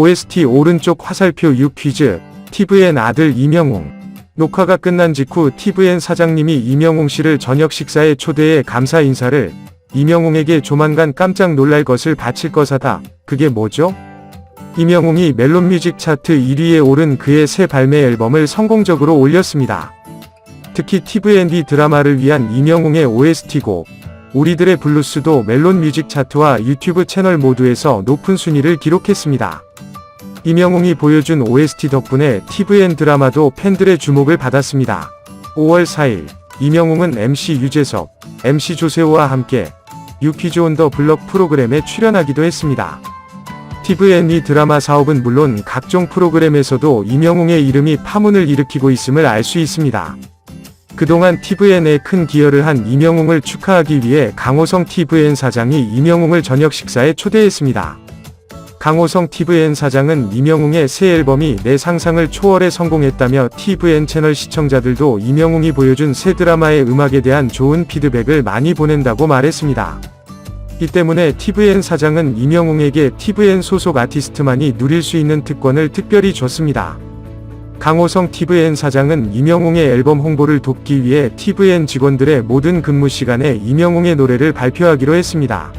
OST 오른쪽 화살표 6 퀴즈, TVN 아들 이명웅. 녹화가 끝난 직후 TVN 사장님이 이명웅 씨를 저녁 식사에 초대해 감사 인사를 이명웅에게 조만간 깜짝 놀랄 것을 바칠 것하다. 그게 뭐죠? 이명웅이 멜론 뮤직 차트 1위에 오른 그의 새 발매 앨범을 성공적으로 올렸습니다. 특히 TVNB 드라마를 위한 이명웅의 OST곡, 우리들의 블루스도 멜론 뮤직 차트와 유튜브 채널 모두에서 높은 순위를 기록했습니다. 이명웅이 보여준 OST 덕분에 TVN 드라마도 팬들의 주목을 받았습니다. 5월 4일, 이명웅은 MC 유재석, MC 조세호와 함께 유퀴즈 온 더 블럭 프로그램에 출연하기도 했습니다. TVN이 드라마 사업은 물론 각종 프로그램에서도 이명웅의 이름이 파문을 일으키고 있음을 알 수 있습니다. 그동안 TVN에 큰 기여를 한 이명웅을 축하하기 위해 강호성 TVN 사장이 이명웅을 저녁 식사에 초대했습니다. 강호성 TVN 사장은 이명웅의 새 앨범이 내 상상을 초월해 성공했다며 TVN 채널 시청자들도 이명웅이 보여준 새 드라마의 음악에 대한 좋은 피드백을 많이 보낸다고 말했습니다. 이 때문에 TVN 사장은 이명웅에게 TVN 소속 아티스트만이 누릴 수 있는 특권을 특별히 줬습니다. 강호성 TVN 사장은 이명웅의 앨범 홍보를 돕기 위해 TVN 직원들의 모든 근무 시간에 이명웅의 노래를 발표하기로 했습니다.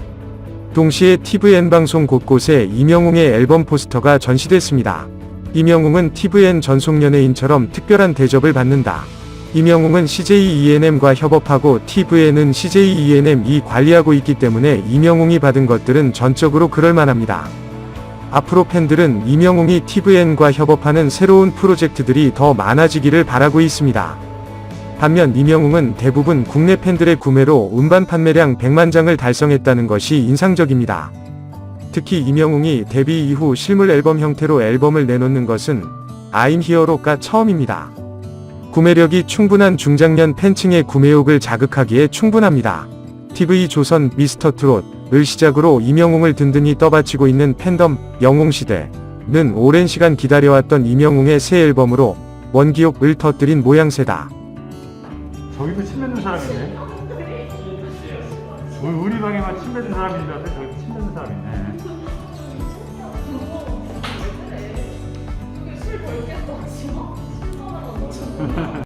동시에 TVN 방송 곳곳에 이명웅의 앨범 포스터가 전시됐습니다. 이명웅은 TVN 전속 연예인처럼 특별한 대접을 받는다. 이명웅은 CJ ENM과 협업하고 TVN은 CJ ENM이 관리하고 있기 때문에 이명웅이 받은 것들은 전적으로 그럴만합니다. 앞으로 팬들은 이명웅이 TVN과 협업하는 새로운 프로젝트들이 더 많아지기를 바라고 있습니다. 반면 이명웅은 대부분 국내 팬들의 구매로 음반 판매량 100만 장을 달성했다는 것이 인상적입니다. 특히 이명웅이 데뷔 이후 실물 앨범 형태로 앨범을 내놓는 것은 I'm 히어로가 처음입니다. 구매력이 충분한 중장년 팬층의 구매욕을 자극하기에 충분합니다. TV조선 미스터 트롯을 시작으로 이명웅을 든든히 떠받치고 있는 팬덤 영웅시대는 오랜 시간 기다려왔던 이명웅의 새 앨범으로 원기옥을 터뜨린 모양새다. 저기도 침 뱉는 사람이네. 우리, 우리 방에만 침 뱉는 사람인 줄 알았는데 저기 침 뱉는 사람이네.